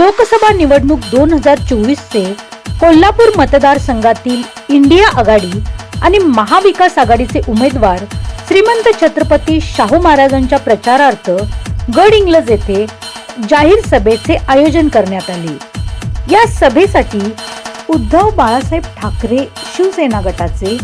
लोकसभा निवडणूक दोन हजार चोवीसचे कोल्हापूर मतदारसंघातील इंडिया आघाडी आणि महाविकास आघाडीचे उमेदवार श्रीमंत छत्रपती शाहू महाराजांच्या प्रचारार्थ गड इंग्लज येथे जाहीर सभेचे आयोजन करण्यात आले. या सभेसाठी उद्धव बाळासाहेब ठाकरे शिवसेना गटाचे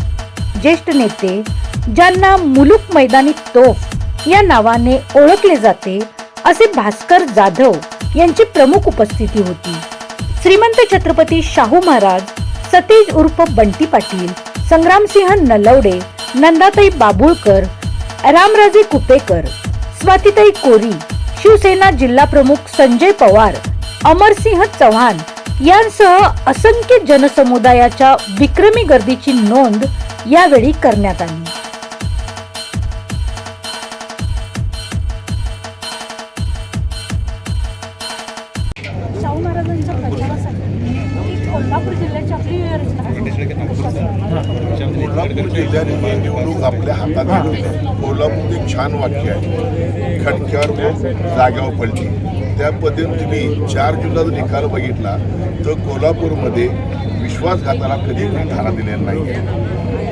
ज्येष्ठ नेते ज्यांना मुलुक मैदानी तोफ या नावाने ओळखले जाते असे भास्कर जाधव यांची प्रमुख उपस्थिती होती. श्रीमंत छत्रपती शाहू महाराज सतेज उर्फ बंटी पाटील संग्रामसिंह नलवडे नंदाताई बाबुळकर रामराजे कुपेकर स्वातीताई कोरी शिवसेना जिल्हा प्रमुख संजय पवार अमरसिंह चव्हाण यांसह असंख्य जनसमुदायाच्या विक्रमी गर्दीची नोंद यावेळी करण्यात आली. कोल्हापूर जिल्ह्याची आपली कोल्हापूर जिल्ह्याने निवडणूक आपल्या हातात घेतली. कोल्हापूर एक छान वाक्य आहे. खडक्यावर व जाग्यावर पडली. त्या पद्धतीने तुम्ही चार जर निकाल बघितला तर कोल्हापूरमध्ये विश्वासघाताला कधी धारा दिलेला नाही आहे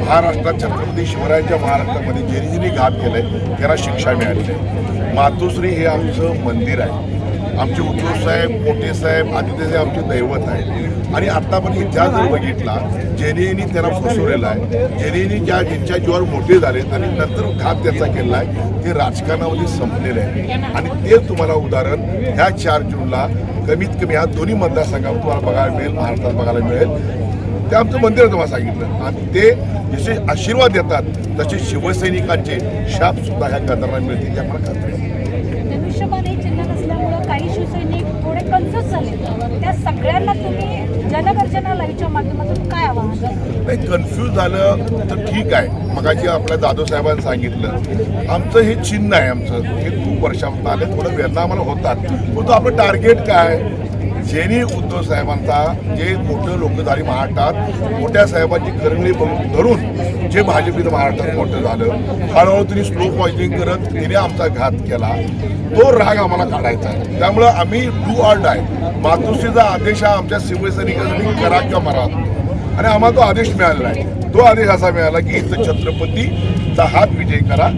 महाराष्ट्रात छत्रपती शिवरायांच्या महाराष्ट्रामध्ये ज्यांनी ज्यांनी घात केलाय त्यांना शिक्षा मिळालेली आहे मातोश्री हे आमचं मंदिर आहे. आमचे उद्धव साहेब मोठे साहेब आदित्य साहेब आमचे दैवत आहे आणि आता पण इतिहास जर बघितला जेनेनी त्याला फसवलेला आहे. जेनेनी ज्या ज्यांच्या जीवावर मोठे झाले आणि नंतर घात त्याचा केला आहे ते राजकारणामध्ये संपलेले आहे आणि ते तुम्हाला उदाहरण ह्या चार जूनला कमीत कमी ह्या दोन्ही मतदारसंघात तुम्हाला बघायला मिळेल महाराष्ट्रात बघायला मिळेल. ते आमचं मंदिर तुम्हाला सांगितलं. आणि ते जसे आशीर्वाद देतात तसे शिवसैनिकांचे शाप सुद्धा ह्या गदारांना मिळतील या खात्री आहे धनुष्यबाणी चिन्ह नसल्यामुळं काही शिवसैनिक थोडे कन्फ्युज झाले. त्या सगळ्यांना तुम्ही जनगर्जना लाईव्हच्या माध्यमातून काय आवाहन नाही कन्फ्युज झालं तर ठीक आहे. मगाशी आपल्या जाधव साहेबांनी सांगितलं. आमचं हे चिन्ह आहे आमचं. हे खूप वर्षापासून आले. थोडं वेदना आम्हाला होतात. परंतु आपलं टार्गेट काय? ज्यांनी उद्धव साहेबांचा जे मोठं लोकधारी महाराष्ट्रात मोठ्या साहेबांची करंगळी धरून जे भाजप इथं महाराष्ट्रात मोठं झालं हळूहळू तिने स्लो पॉइजनिंग करत तिने आमचा घात केला. तो राग आम्हाला काढायचा आहे. त्यामुळं आम्ही डू ऑर डाय मातोश्रीचा आदेश हा आमच्या शिवसैनिकांनी करा किंवा मारा. आणि आम्हाला तो आदेश मिळालेला आहे. तो आदेश असा मिळाला की इथं छत्रपतीचा हात विजय करा.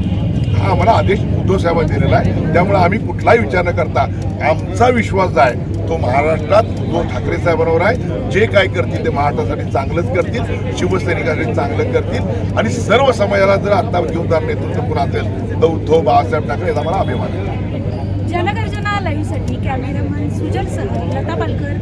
हा आम्हाला आदेश उद्धव साहेबांनी दिलेला आहे. त्यामुळे आम्ही कुठलाही विचार न करता आमचा विश्वास आहे. तो महाराष्ट्रात उद्धव ठाकरे साहेबांवर आहे. जे काय करतील ते महाराष्ट्रासाठी चांगलंच करतील शिवसैनिकासाठी चांगलं करतील आणि सर्व समाजाला जर आता घेऊन नेतृत्व कोण असेल तर उद्धव बाळासाहेब ठाकरे याचा मला अभिमान आहे. जनगर्जना लाईव्हसाठी कॅमेरामन सुजल सह लता पालकर